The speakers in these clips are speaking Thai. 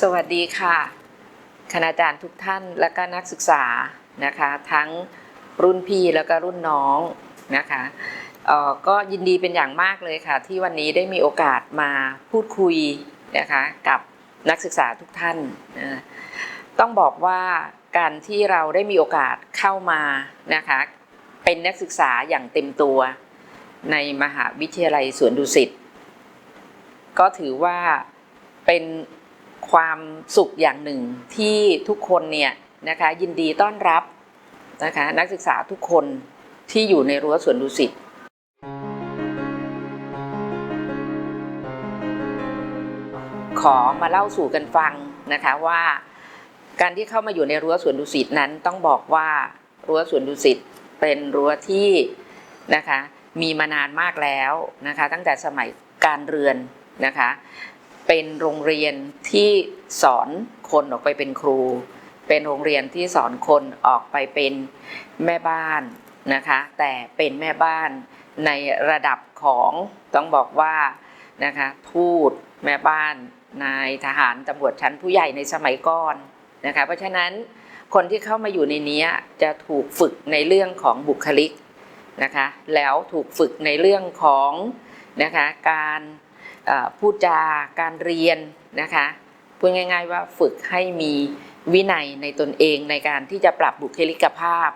สวัสดีค่ะ คณาจารย์ทุกท่านและก็นักศึกษานะคะ ทั้งรุ่นพี่แล้วก็รุ่นน้องนะคะก็ยินดีเป็นอย่างมากเลยค่ะ ที่วันนี้ได้มีโอกาสมาพูดคุยนะคะกับนักศึกษาทุกท่านนะต้องบอกว่าการที่เราได้มีโอกาสเข้ามานะคะเป็นนักศึกษาอย่างเต็มตัวในมหาวิทยาลัยสวนดุสิตก็ถือว่าเป็น ความสุขอย่างหนึ่งที่ทุกคนเนี่ยนะคะยินดีต้อนรับนะคะนักศึกษาทุกคนที่อยู่ในรั้วสวนดุสิตขอมาเล่าสู่กันฟังนะคะว่าการที่เข้ามาอยู่ในรั้วสวนดุสิตนั้นต้องบอกว่ารั้วสวนดุสิตเป็นรั้วที่นะคะมีมานานมากแล้วนะคะตั้งแต่สมัยการเรือนนะคะ เป็นโรงเรียนที่สอนคนออกไปเป็นครู เป็นโรงเรียนที่สอนคนออกไปเป็นแม่บ้านนะคะ แต่เป็นแม่บ้านในระดับของต้องบอกว่านะคะทูตแม่บ้านนายทหารตำรวจชั้นผู้ใหญ่ในสมัยก่อนนะคะเพราะฉะนั้นคนที่เข้ามาอยู่ในนี้จะถูกฝึกในเรื่องของบุคลิกนะคะแล้วถูกฝึกในเรื่องของนะคะการ พูดจาการเรียนนะคะพูดง่าย ๆ ว่าฝึกให้มีวินัยในตนเองในการที่จะปรับบุคลิกภาพ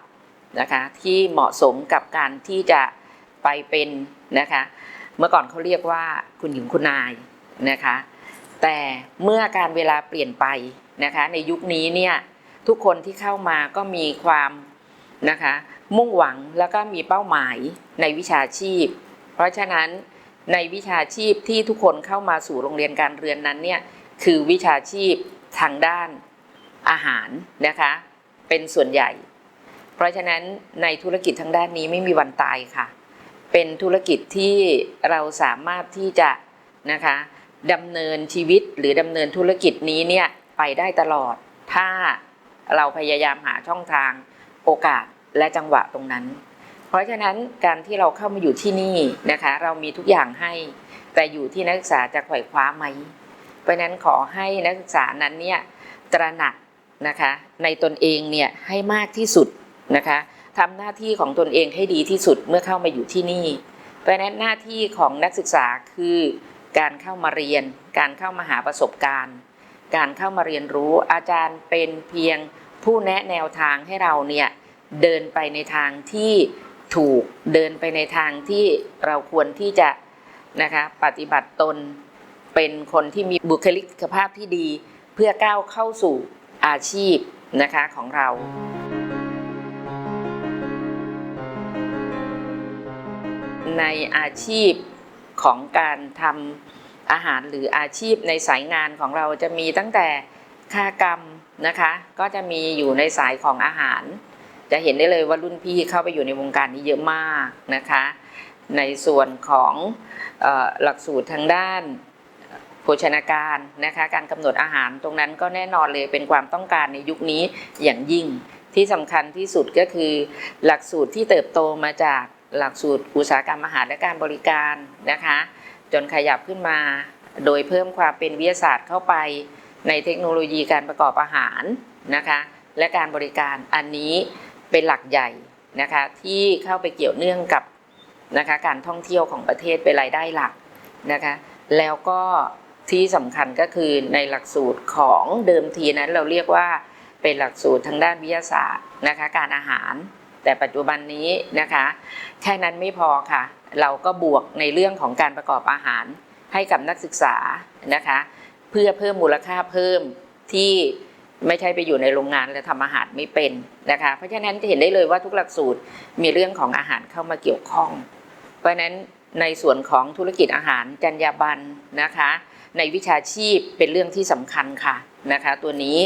นะคะที่เหมาะสมกับการที่จะไปเป็นนะคะเมื่อก่อนเขาเรียกว่าคุณหญิงคุณนายนะคะแต่เมื่อการเวลาเปลี่ยนไปนะคะในยุคนี้เนี่ยทุกคนที่เข้ามาก็มีความนะคะมุ่งหวังแล้วก็มีเป้าหมายในวิชาชีพ เพราะฉะนั้น ในวิชาชีพที่ทุกคนเข้ามาสู่โรงเรียนการเรียนนั้นเนี่ยคือวิชาชีพทางด้านอาหารนะคะเป็นส่วนใหญ่ เพราะฉะนั้นในธุรกิจทางด้านนี้ไม่มีวันตายค่ะ เป็นธุรกิจที่เราสามารถที่จะนะคะดำเนินชีวิตหรือดำเนินธุรกิจนี้เนี่ยไปได้ตลอด ถ้าเราพยายามหาช่องทางโอกาสและจังหวะตรงนั้น ราะฉะนั้นการที่เราเข้ามาอยู่ที่นี่นะคะ เรามีทุกอย่างให้ แต่อยู่ที่นักศึกษาจะไขว่คว้าไหม เพราะนั้นขอให้นักศึกษานั้นเนี่ยตระหนักนะคะในตนเองเนี่ยให้มากที่สุดนะคะทำหน้าที่ของตนเองให้ดีที่สุดเมื่อเข้ามาอยู่ที่นี่ เพราะนั้นหน้าที่ของนักศึกษาคือการเข้ามาเรียน การเข้ามาหาประสบการณ์ การเข้ามาเรียนรู้อาจารย์เป็นเพียงผู้แนะแนวทางให้เราเนี่ยเดินไปในทางที่ ถูกเดินไปในทางที่เราควรที่จะนะคะปฏิบัติตนเป็นคนที่มีบุคลิกภาพที่ดี เพื่อก้าวเข้าสู่อาชีพนะคะของเราในอาชีพของการทำอาหารหรืออาชีพในสายงานของเราจะมีตั้งแต่ค่ากรรมนะคะ ก็จะมีอยู่ในสายของอาหาร จะเห็นได้เลยว่ารุ่นพี่เข้าไปอยู่ในวงการนี้เยอะมากนะคะ ในส่วนของอหลักสูตรทางด้านโภชนาการนะคะการกำหนดอาหารตรงนั้นก็แน่นอนเลยเป็นความต้องการในยุคนี้อย่างยิ่งที่สำคัญที่สุดก็คือ หลักสูตรที่เติบโตมาจากหลักสูตรอุตสาหกรรมอาหารและการบริการนะคะ จนขยับขึ้นมา โดยเพิ่มความเป็นวิทยาศาสตร์เข้าไปในเทคโนโลยีการประกอบอาหารนะคะ และการบริการอันนี้ เป็นหลักใหญ่นะคะที่เข้าไปเกี่ยวเนื่องกับนะคะการท่องเที่ยวของประเทศเป็นรายได้หลักนะคะแล้วก็ที่สำคัญก็คือในหลักสูตรของเดิมทีนั้นเราเรียกว่าเป็นหลักสูตรทางด้านวิทยาศาสตร์นะคะการอาหาร แต่ปัจจุบันนี้นะคะแค่นั้นไม่พอค่ะ เราก็บวกในเรื่องของการประกอบอาหารให้กับนักศึกษานะคะเพื่อเพิ่มมูลค่าเพิ่มที่ ไม่ใช่ไปอยู่ในโรงงานแล้วทำอาหารไม่เป็นนะคะ เพราะฉะนั้นจะเห็นได้เลยว่าทุกหลักสูตรมีเรื่องของอาหารเข้ามาเกี่ยวข้อง เพราะฉะนั้นในส่วนของธุรกิจอาหารจรรยาบรรณนะคะ ในวิชาชีพเป็นเรื่องที่สำคัญค่ะนะคะ ตัวนี้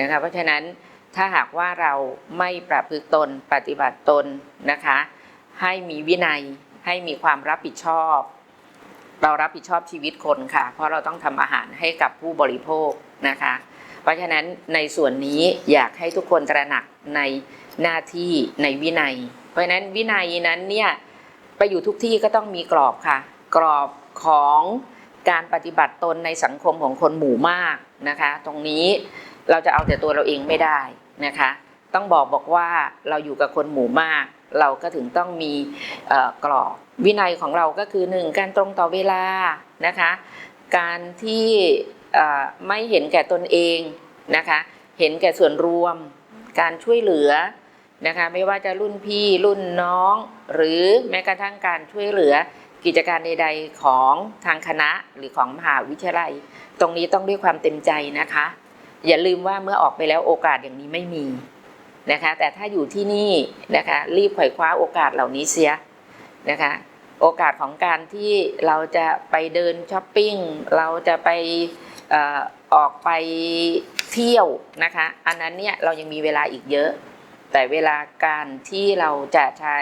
นะคะเพราะฉะนั้นถ้าหากว่าเราไม่ประพฤติตนปฏิบัติตนนะคะ ให้มีวินัยให้มีความรับผิดชอบ เรารับผิดชอบชีวิตคนค่ะ เพราะเราต้องทำอาหารให้กับผู้บริโภคนะคะ เพราะฉะนั้นในส่วนนี้อยากให้ทุกคนตระหนักในหน้าที่ในวินัย เพราะฉะนั้นวินัยนั้นเนี่ยไปอยู่ทุกที่ก็ต้องมีกรอบค่ะ กรอบของการปฏิบัติตนในสังคมของคนหมู่มากนะคะ ตรงนี้เราจะเอาแต่ตัวเราเองไม่ได้นะคะ ต้องบอกบอกว่าเราอยู่กับคนหมู่มาก เราก็ถึงต้องมีกรอบวินัยของเราก็คือหนึ่งการตรงต่อเวลานะคะ การที่ ไม่เห็นแก่ตนเองนะคะ เห็นแก่ส่วนรวม การช่วยเหลือนะคะ ไม่ว่าจะรุ่นพี่รุ่นน้อง หรือแม้กระทั่งการช่วยเหลือกิจการใดๆของทางคณะหรือของมหาวิทยาลัย ตรงนี้ต้องด้วยความเต็มใจนะคะ อย่าลืมว่าเมื่อออกไปแล้วโอกาสอย่างนี้ไม่มีนะคะ แต่ถ้าอยู่ที่นี่นะคะรีบไขว่คว้าโอกาสเหล่านี้เสียนะคะ โอกาสของการที่เราจะไปเดินช้อปปิ้งเราจะไป ออกไปเที่ยวนะคะ อันนั้นเนี่ยเรายังมีเวลาอีกเยอะ แต่เวลาการที่เราจะใช้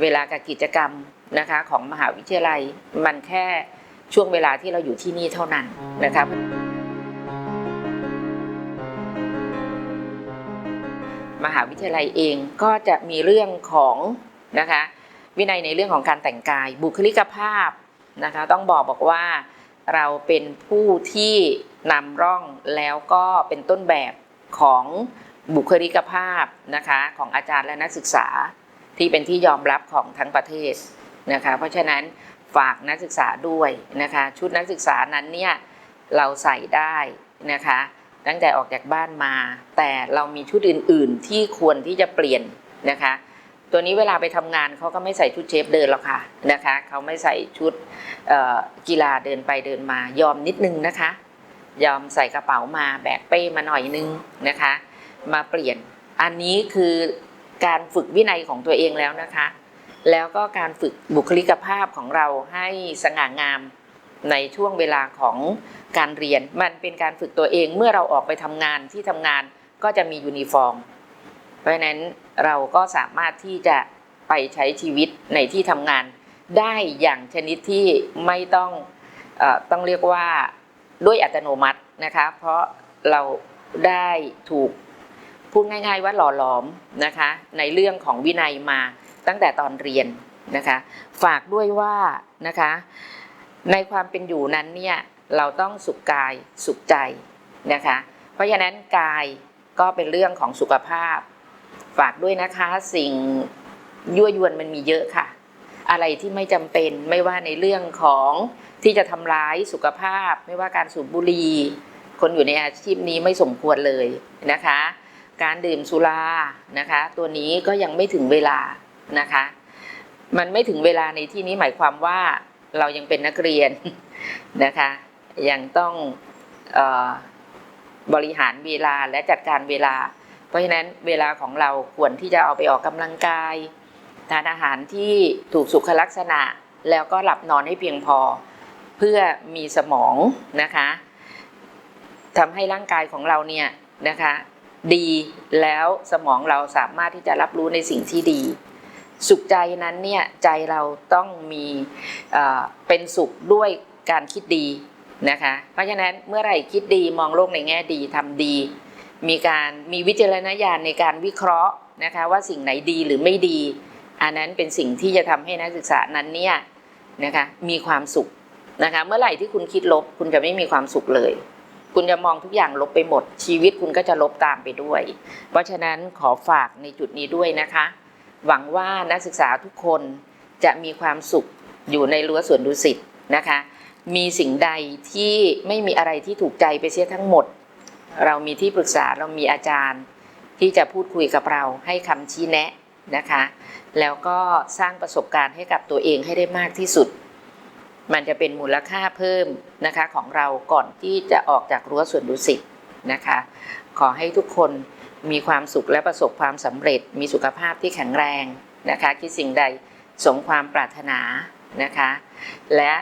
เวลากับกิจกรรมนะคะของมหาวิทยาลัยมันแค่ช่วงเวลาที่เราอยู่ที่นี่เท่านั้นนะคะมหาวิทยาลัยเองก็จะมีเรื่องของนะคะวินัยในเรื่องของการแต่งกายบุคลิกภาพนะคะต้องบอกบอกว่า เราเป็นผู้ที่นำร่องแล้วก็เป็นต้นแบบของบุคลิกภาพนะคะของอาจารย์และนักศึกษาที่เป็นที่ยอมรับของทั้งประเทศนะคะ เพราะฉะนั้นฝากนักศึกษาด้วยนะคะ ชุดนักศึกษานั้นเนี่ยเราใส่ได้นะคะ ตั้งแต่ออกจากบ้านมา แต่เรามีชุดอื่น ๆ ที่ควรที่จะเปลี่ยนนะคะ ตัวนี้เวลาไปทำงานเขาก็ไม่ใส่ชุดเชฟเดินหรอกค่ะนะคะเขาไม่ใส่ชุดกีฬาเดินไปเดินมายอมนิดนึงนะคะ ยอมใส่กระเป๋ามาแบกเป้มาหน่อยนึงนะคะ มาเปลี่ยนอันนี้คือการฝึกวินัยของตัวเองแล้วนะคะ แล้วก็การฝึกบุคลิกภาพของเราให้สง่างามในช่วงเวลาของการเรียน มันเป็นการฝึกตัวเองเมื่อเราออกไปทำงานที่ทำงานก็จะมียูนิฟอร์ม ราะฉะนั้นเราก็สามารถที่จะไปใช้ชีวิตในที่ทำงาน ได้อย่างชนิดที่ไม่ต้องอต้องเรียกว่าด้วยอัตโนมัตินะคะ เพราะเราได้ถูกพูดง่าย ๆ ว่าหล่อหลอมนะคะ ในเรื่องของวินัยมาตั้งแต่ตอนเรียนนะคะ ฝากด้วยว่านะคะ ในความเป็นอยู่นั้นเนี่ยเราต้องสุขกายสุขใจนะคะ เพราะฉะนั้นกายก็เป็นเรื่องของสุขภาพ ฝากด้วยนะคะสิ่งยั่วยวนมันมีเยอะค่ะ อะไรที่ไม่จำเป็นไม่ว่าในเรื่องของที่จะทำร้ายสุขภาพ ไม่ว่าการสูบบุหรี่คนอยู่ในอาชีพนี้ไม่สมควรเลยนะคะ การดื่มสุรานะคะ ตัวนี้ก็ยังไม่ถึงเวลานะคะ มันไม่ถึงเวลาในที่นี้หมายความว่าเรายังเป็นนักเรียนนะคะ ยังต้องออบริหารเวลาและจัดการเวลา เพราะฉะนั้นเวลาของเราควรที่จะเอาไปออกกำลังกาย ทานอาหารที่ถูกสุขลักษณะ แล้วก็หลับนอนให้เพียงพอ เพื่อมีสมองนะคะทำให้ร่างกายของเราเนี่ยนะคะดีแล้วสมองเราสามารถที่จะรับรู้ในสิ่งที่ดี สุขใจนั้นเนี่ยใจเราต้องมีเอ่อเป็นสุขด้วยการคิดดีนะคะ เพราะฉะนั้นเมื่อไหร่คิดดีมองโลกในแง่ดีทำดี มีการมีวิจารณญาณในการวิเคราะห์นะคะว่าสิ่งไหนดีหรือไม่ดี อันนั้นเป็นสิ่งที่จะทำให้นักศึกษานั้นเนี่ยนะคะมีความสุขนะคะเมื่อไหร่ที่คุณคิดลบ คุณจะไม่มีความสุขเลย คุณจะมองทุกอย่างลบไปหมด ชีวิตคุณก็จะลบตามไปด้วย เพราะฉะนั้นขอฝากในจุดนี้ด้วยนะคะ หวังว่านักศึกษาทุกคนจะมีความสุขอยู่ในรั้วสวนดุสิตนะคะ มีสิ่งใดที่ไม่มีอะไรที่ถูกใจไปเสียทั้งหมด เรามีที่ปรึกษาเรามีอาจารย์ที่จะพูดคุยกับเราให้คำชี้แนะนะคะ แล้วก็สร้างประสบการณ์ให้กับตัวเองให้ได้มากที่สุด มันจะเป็นมูลค่าเพิ่มนะคะของเราก่อนที่จะออกจากรั้วสวนดุสิตนะคะ ขอให้ทุกคนมีความสุขและประสบความสำเร็จ มีสุขภาพที่แข็งแรงนะคะคิดสิ่งใดสมความปรารถนานะคะ และ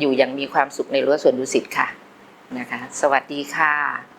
อยู่อย่างมีความสุขในรั้วสวนดุสิตค่ะนะคะ สวัสดีค่ะ